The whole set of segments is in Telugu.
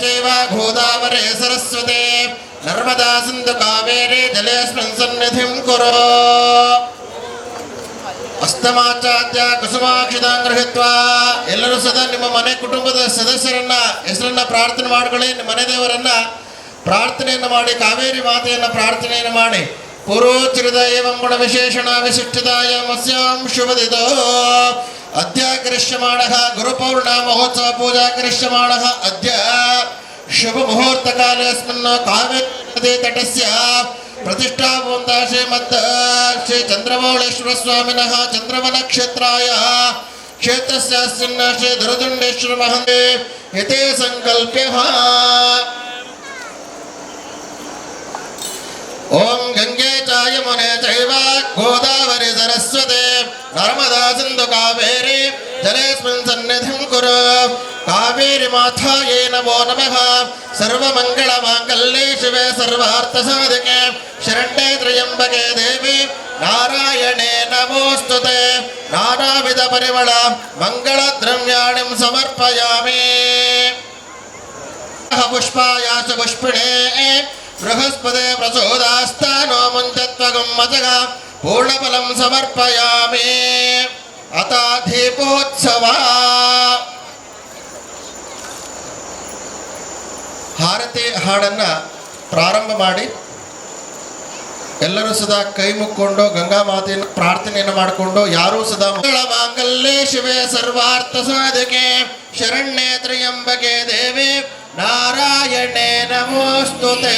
चैव गोदावरे सरस्वते नर्मदा सिन्धु कावेरे जलेऽस्मिन् सन्निधिं कुरु ಅಸ್ತಮಾಚಾರ್ಯ ಕುಸುಮಾಕ್ಷಿತ ಗೃಹಿತ್ವ. ಎಲ್ಲರೂ ಸದಾ ನಿಮ್ಮ ಮನೆ ಕುಟುಂಬದ ಸದಸ್ಯರನ್ನ, ಹೆಸರನ್ನ ಪ್ರಾರ್ಥನೆ ಮಾಡ್ಕೊಳ್ಳಿ, ನಿಮ್ಮ ಮನೆ ದೇವರನ್ನ ಪ್ರಾರ್ಥನೆಯನ್ನು ಮಾಡಿ, ಕಾವೇರಿ ಮಾತೆಯನ್ನ ಪ್ರಾರ್ಥನೆಯನ್ನು ಮಾಡಿ. ಪುರೋಚಿರದ ಗುಣ ವಿಶೇಷಣ ವಿಶಿಷ್ಟದಾಯ ಮಸ್ಯಾಂ ಶುಭದಿದೋ ಅದ್ಯ ಕರಿಷ್ಯಮಾಣ ಗುರುಪೌರ್ಣ ಮಹೋತ್ಸವ ಪೂಜಾ ಕರಿಷ್ಯಮಾಣ ಅದ್ಯಾ शुभमुहूर्तकालेऽस्मिन् काव्यदे तटस्य प्रतिष्ठाभवन्तः श्रीमद् श्रीचन्द्रमौळेश्वरस्वामिनः चन्द्रवनक्षेत्राय क्षेत्रस्यास्मिन् श्रीधरदुण्डेश्वरमहन्दे यते सङ्कल्प्य ॐ गङ्गे चायमुने चैव गोदावरि सरस्वते नर्मदा सिन्धु कावेरि जलेऽस्मिन् सन्निधिं कुरु కావేరి మాథాయే నమో నమ. సర్వమంగళ మాంగళ్యే శివే సర్వార్థ సాధకే శరణ్యే త్రయంబకే దేవి. నారాయణే నమోస్తుతే. నానావిధ పరిమళ మంగళ ద్రవ్యాణి సమర్పయామి. పుష్పాయాచ పుష్పిణే. బృహస్పదే ప్రచోదాస్తానో ముంచత్వగం మతగా పూర్ణఫలం సమర్పయామి. అత ಹಾರತಿ ಹಾಡನ್ನು ಪ್ರಾರಂಭ ಮಾಡಿ ಎಲ್ಲರೂ ಸದಾ ಕೈ ಮುಕ್ಕೊಂಡು ಗಂಗಾ ಮಾತೆಯನ್ನು ಪ್ರಾರ್ಥನೆಯನ್ನು ಮಾಡಿಕೊಂಡು ಯಾರೂ ಸದಾ ಮಂಗಳ ಮಾಂಗಲ್ಯ ಶಿವೆ ಸರ್ವಾರ್ಥ ಸಾಧಕೆ ಶರಣ್ಯೇ ತ್ರಿಯಂಬಕೆ ದೇವಿ ನಾರಾಯಣೇ ನಮೋಸ್ತುತೆ.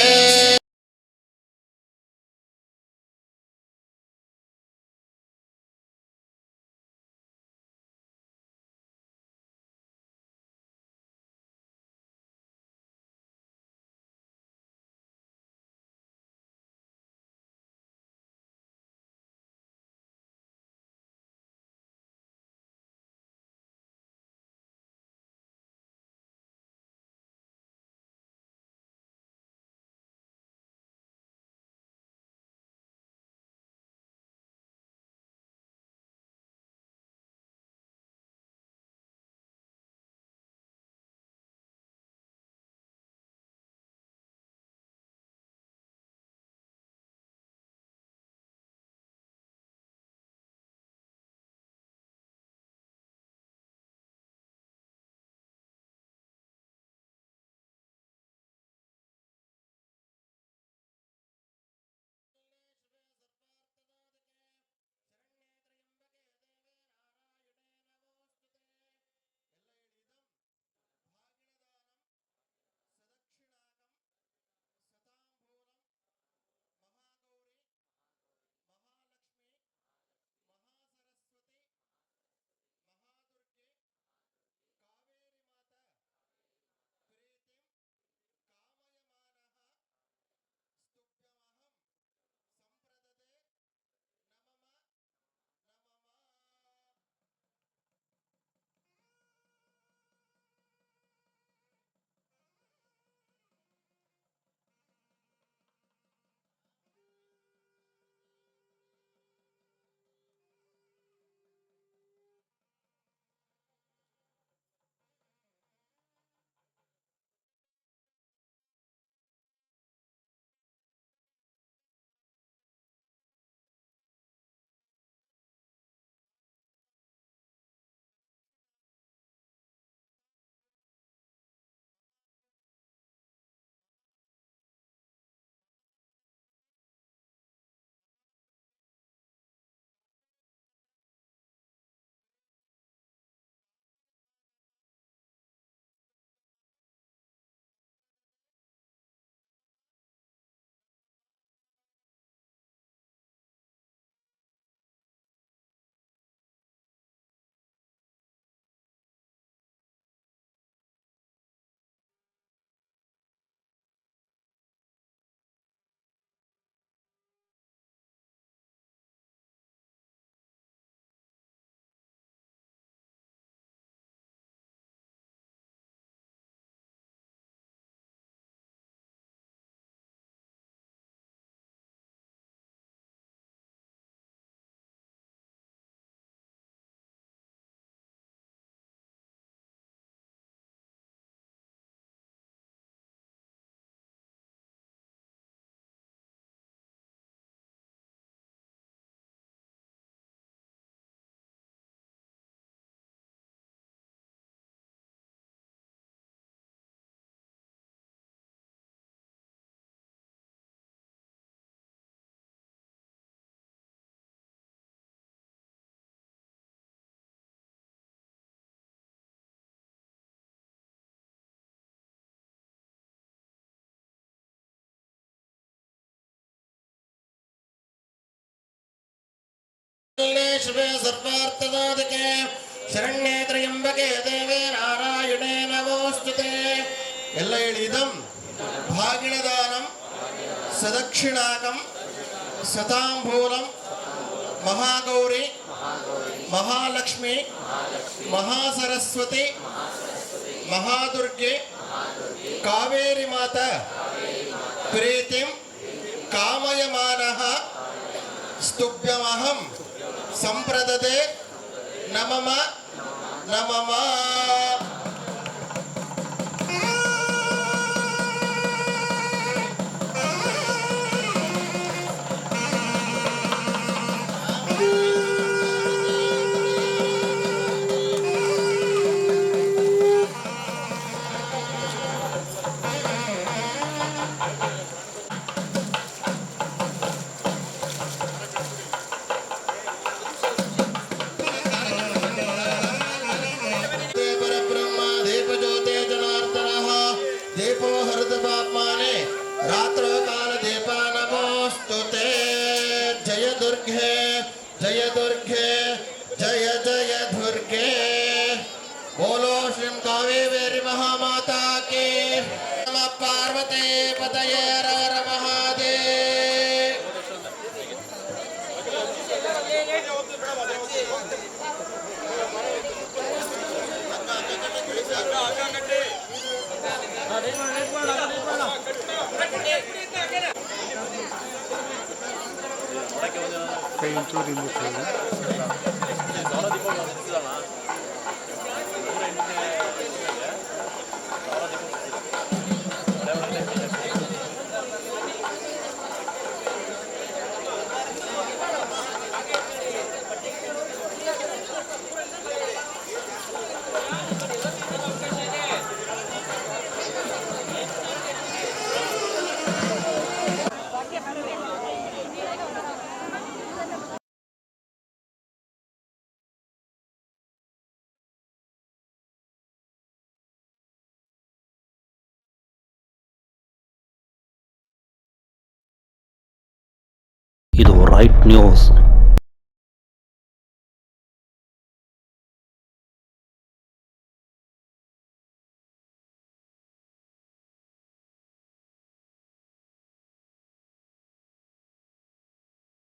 ಶಿವೆ ಸರ್ವಾರ್ಥಸಾಧಕೆ ಶರಣ್ಯೇ ತ್ರಯಂಬಕೆ ದೇವೇ ನಾರಾಯಣೇ ನಮೋಸ್ತುತೆ ಎಲ್ಲ ಹೇಳಿ ಇದಂ ಭಾಗಿಣದಾನಂ ಸದಕ್ಷಿಣಾಕಂ ಸತಾಂಬೂಲಂ ಮಹಾಗೌರಿ ಮಹಾಲಕ್ಷ್ಮಿ ಮಹಾಸರಸ್ವತಿ ಮಹಾದುರ್ಗೆ ಕಾವೇರಿ ಮಾತಾ ಪ್ರೀತಿಂ ಕಾಮಯಮಾನಃ ಸ್ತುಭ್ಯಮಹಂ ಸಂಪ್ರದದೆ ನಮಮ ನಮಮ. ಜಯ ದುರ್ಗೆ ಜಯ ದುರ್ಗೆ ಜಯ ಜಯ ದುರ್ಗೆ बोलो श्री कावेरी महामाता के नम पार्वती पतये हर हर महादेव 개인투지목표 는, Right News.